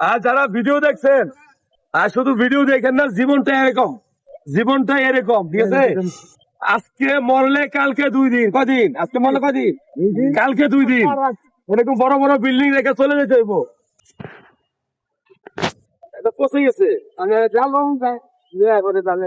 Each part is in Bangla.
আর যারা ভিডিও দেখছেন আর শুধু ভিডিও দেখেন না জীবনটা এরকম জীবনটা এরকম ঠিক আছে আজকে মরলে কালকে দুই দিন কদিন আজকে মরলে কদিন কালকে দুই দিন এরকম বড় বড় বিল্ডিং রেখে চলে যেতে হইব পচে গেছে আমি বিয়ে করে তাহলে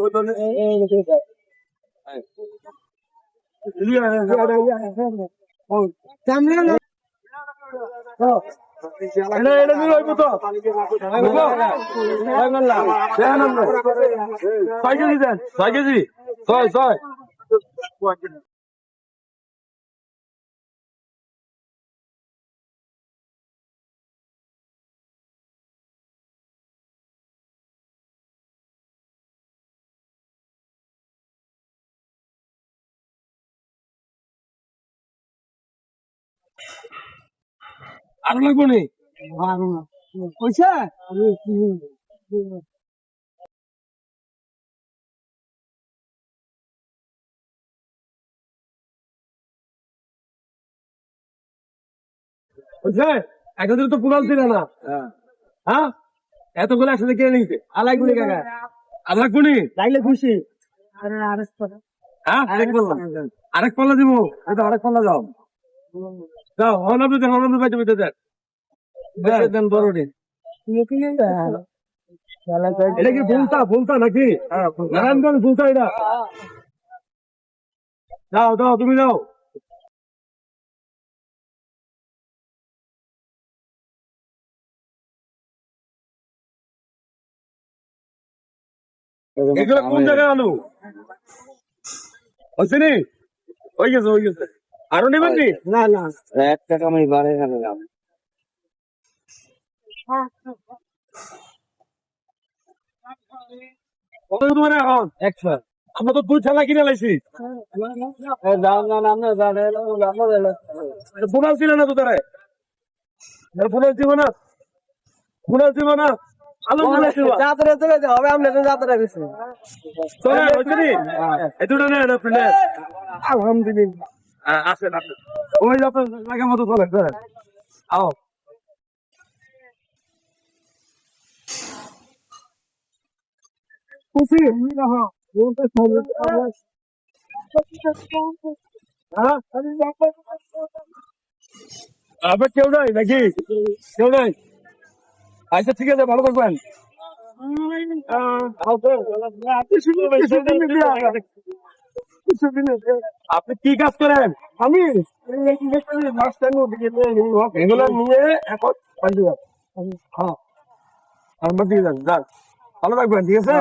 ওই তো ছয় কেজি। ছয় ছয়। আরও লাগবো নি? পয়সা? বুঝছে একসাথে তো পুরাল ছিল না। হ্যাঁ। এতগুলো একসাথে কে নিতে আলাই গুলি কাকা? আর লাগবো নি? লাইলে খুশি। আরে হ্যাঁ? আরেক পাল্লা। আরেক পাল্লা দিব। আরেক পাল্লা যাও যাও হনবে দেন হনবে বাইতে বাইতে দেন। বাইতে দেন বড়টি এটা কি ভুলতা ভুলতা নাকি? নারায়ণগঞ্জ ভুলতা এটা। যাও যাও তুমি যাও। এগুলো কোন জায়গায় আলু? হচ্ছে নি? হয়ে গেছে হয়ে গেছে। আরও নেবেন নি না না। এক টাকা আমি বাড়ে গেল কত তোমার এখন? একশো। আমরা তো দুই ঠেলা কিনে লাইছি। দাম না নাম না জানে নাম না বোনাস দিলে না তো তারা? বোনাস দিব না। বোনাস দিব না। আলু বোনাস দিব। যাত্রা চলে যাও হবে আমরা যাত্রা গেছি চলে হচ্ছে নি? এই দুটো নেন আপনি আলহামদুলিল্লাহ। হ্যাঁ, আসেন আসেন। ওই যত জায়গা মতো চলে চলেন। আও। খুশি? বলতে হ্যাঁ। আবার কেউ নাই নাকি? কেউ নাই? আচ্ছা ঠিক আছে ভালো থাকবেন। আপনি কি কাজ করেন আমি এগুলো নিয়ে এখন হ্যাঁ আমার দিকে যান যান ভালো থাকবেন ঠিক আছে